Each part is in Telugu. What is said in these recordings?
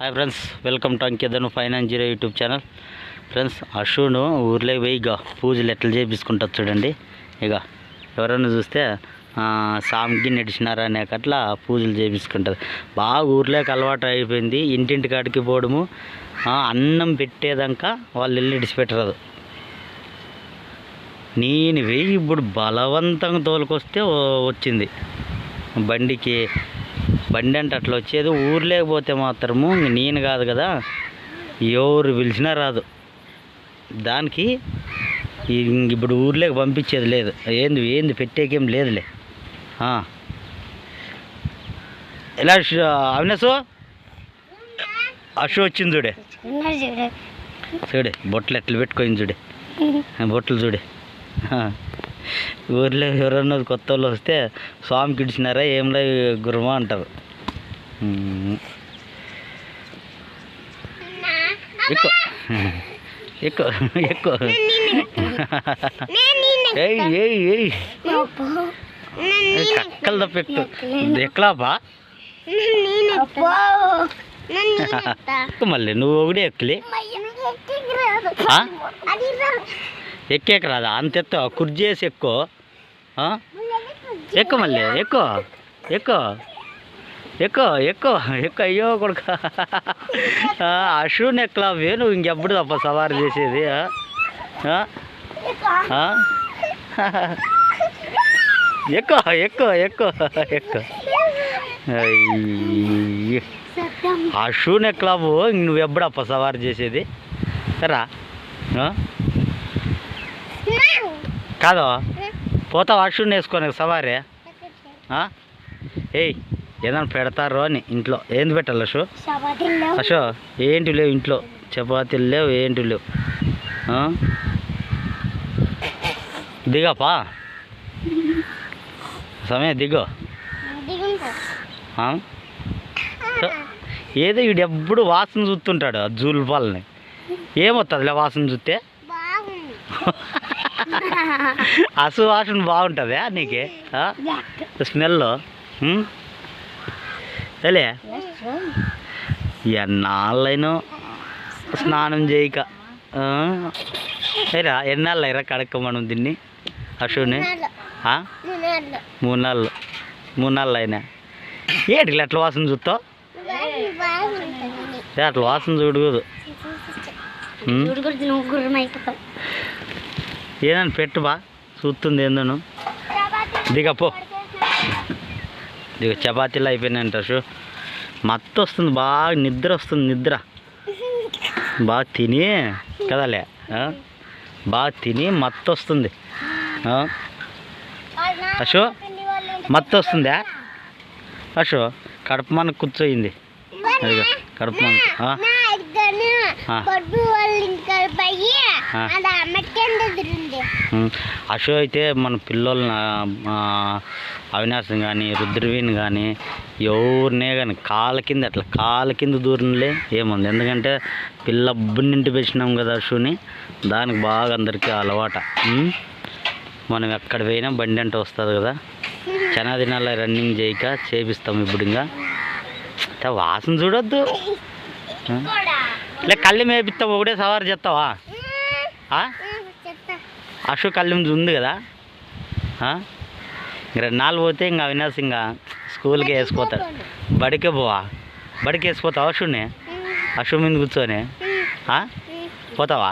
Hi friends welcome to అంకేదను finance zero YouTube channel friends అశును ఊర్లో పోయి ఇక పూజలు ఎట్లా చేపించుకుంటారు చూడండి. ఇక ఎవరైనా చూస్తే సామికి నడిచినారా అనే అట్లా పూజలు చేపించుకుంటారు బాగా ఊర్లోకి అలవాటు అయిపోయింది. ఇంటింటి కాడికి పోవడము అన్నం పెట్టేదాకా వాళ్ళు వెళ్ళి విడిచిపెట్టరాదు నేను వెయ్యి ఇప్పుడు బలవంతంగా తోలుకొస్తే వచ్చింది. బండికి బండి అంటే అట్లా వచ్చేది. ఊర్లోకి పోతే మాత్రము నేను కాదు కదా ఎవరు పిలిచినా రాదు. దానికి ఇప్పుడు ఊర్లోకి పంపించేది లేదు. ఏంది ఏంది పెట్టేకేం లేదులే. ఎలా అవినాసు అశు వచ్చింది చూడే. చూడే. బొట్టలు ఎట్లా పెట్టుకోయింది చూడే. బొట్టలు చూడే. ఊర్లో ఎవరన్నా కొత్త వాళ్ళు వస్తే స్వామికి ఇడిచినారా ఏంలే గురుమా అంటారు. ఎక్కువ. ఎక్కువ ఎక్కువ. ఏయ్ ఏయ్ ఏయ్. కక్కలు తప్ప ఎక్కువ. ఎక్కలాపా ఎక్కు మళ్ళీ నువ్వు ఒకటే ఎక్కలి? ఎక్కేక రాదా అంత ఎత్తు? కుర్చీ ఎక్కువ? ఎక్కువ మళ్ళీ? ఎక్కువ? ఎక్కువ? ఎక్కువ? ఎక్కువ? ఎక్కువ? అయ్యో కొడుక. ఆ షూ నెక్లా నువ్వు ఇంకెప్పుడు తప్ప సవారు చేసేది? ఎక్కువ? ఎక్కువ? ఎక్కువ? ఎక్కువ? ఆ షూ నెక్లాబు నువ్వు ఎప్పుడప్ప సవారు చేసేది? సరా కాదు. పోతావు ఆ షూని వేసుకొని సవారీ? ఏయ్ ఏదైనా పెడతారు అని ఇంట్లో. ఏంది పెట్టాలి అశో? అశో ఏంటి లేవు ఇంట్లో? చపాతీలు లేవు ఏంటి లేవు? దిగపా. సమయం దిగో. ఏదో వీడు ఎప్పుడు వాసన చూస్తుంటాడు ఆ జూలు పాలని. ఏమొస్తుందిలే వాసన చూస్తే? అసు వాసన బాగుంటుందా నీకే? స్మెల్? తెలియ ఎన్నాళ్ళైనా స్నానం చేయక? ఏరా ఎన్నాళ్ళు అయిరా కడక్క మనం దీన్ని? అశుని? మూడు నెలలు మూడు నెలలు అయినా వాసన చూస్తావు? అట్లా వాసన చూడకూడదు? ఏదైనా పెట్టు బా చూస్తుంది ఏందను. దిగపో దిగ చపాతీలు అయిపోయినాయంట షూ. మత్తు వస్తుంది బాగా నిద్ర వస్తుంది నిద్ర. బాగా తిని కదలే? బాగా తిని మత్తు వస్తుంది? అశో మత్తు వస్తుందా అశో కడుపు మనకు కూర్చోయింది. అదిగో అశో అయితే మన పిల్లల్ని ఆ, అవినాశం కానీ రుద్రవీని కానీ ఎవరినే కానీ కాళ్ళ కింద అట్లా కాళ్ళ కింద దూరంలే ఏముంది ఎందుకంటే పిల్ల బున్నింటి పెంచినాం కదా అశుని దానికి బాగా అందరికీ అలవాట మనం ఎక్కడ పోయినా బండి అంటే వస్తుంది కదా చాలా దినాల రన్నింగ్ చేయక చేపిస్తాం ఇప్పుడు ఇంకా వాసన చూడొద్దు? లే కళ్ళు మేపిస్తావు ఒకటే సవారు చేస్తావా? ఆ? చెప్తా. అశోక్ కళ్ళం ఉంది కదా? ఇంక రెండు నాలుగు పోతే ఇంకా అవినాశ్ ఇంకా స్కూల్కి వేసిపోతాడు బడికే పోవా? బడికి వేసిపోతావా అశుని అశు మీద కూర్చొని? పోతావా?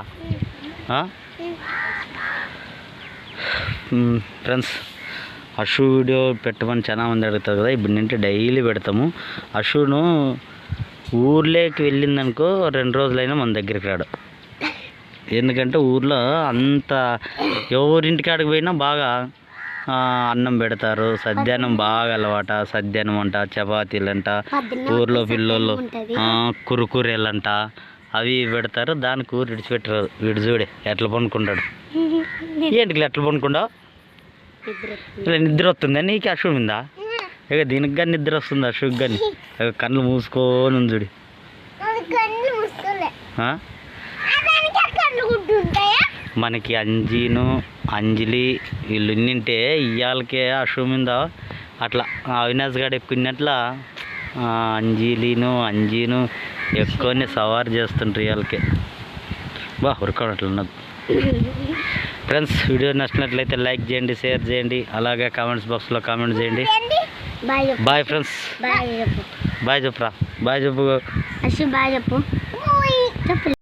ఫ్రెండ్స్ అశు వీడియో పెట్టమని చాలా మంది అడుగుతారు కదా ఇప్పుడు నుండి డైలీ పెడతాము. అశును ఊర్లోకి వెళ్ళిందనుకో రెండు రోజులైనా మన దగ్గరికి రాడు. ఎందుకంటే ఊర్లో అంత ఎవరింటికాడికి పోయినా బాగా అన్నం పెడతారు సద్యాన్నం బాగా అలవాట సద్యాన్నం అంట చపాతీలు అంట ఊర్లో పిల్లోళ్ళు అంట అవి పెడతారు దానికి ఊరు విడిచిపెట్టరాదు. వీడు చూడే ఎట్లా పనుకుంటాడు ఏంటి ఎట్లా పనుకుంటావు ఇలా నిద్ర వస్తుందా? నీకు అశు ఉందా? ఇక దీనికి కానీ నిద్ర వస్తుంది అశోక్ కానీ కళ్ళు మూసుకొని ఉంది మనకి అంజీను అంజలి వీళ్ళు ఇన్నింటే ఇయ్యాలకే అశు మీద. అట్లా అవినాష్ గారు ఎక్కున్నట్లా అంజీలీను అంజీను ఎక్కువనే సవారు చేస్తుంటారు ఇవాళకే బా ఉరకడం అట్లా ఫ్రెండ్స్ వీడియో నచ్చినట్లయితే లైక్ చేయండి షేర్ చేయండి అలాగే కామెంట్స్ బాక్స్లో కామెంట్ చేయండి. Bye friends. బాయ్ చెప్పు. బాయ్ చెప్పురా బాయ్ చెప్పు. బాయ్ చెప్పు.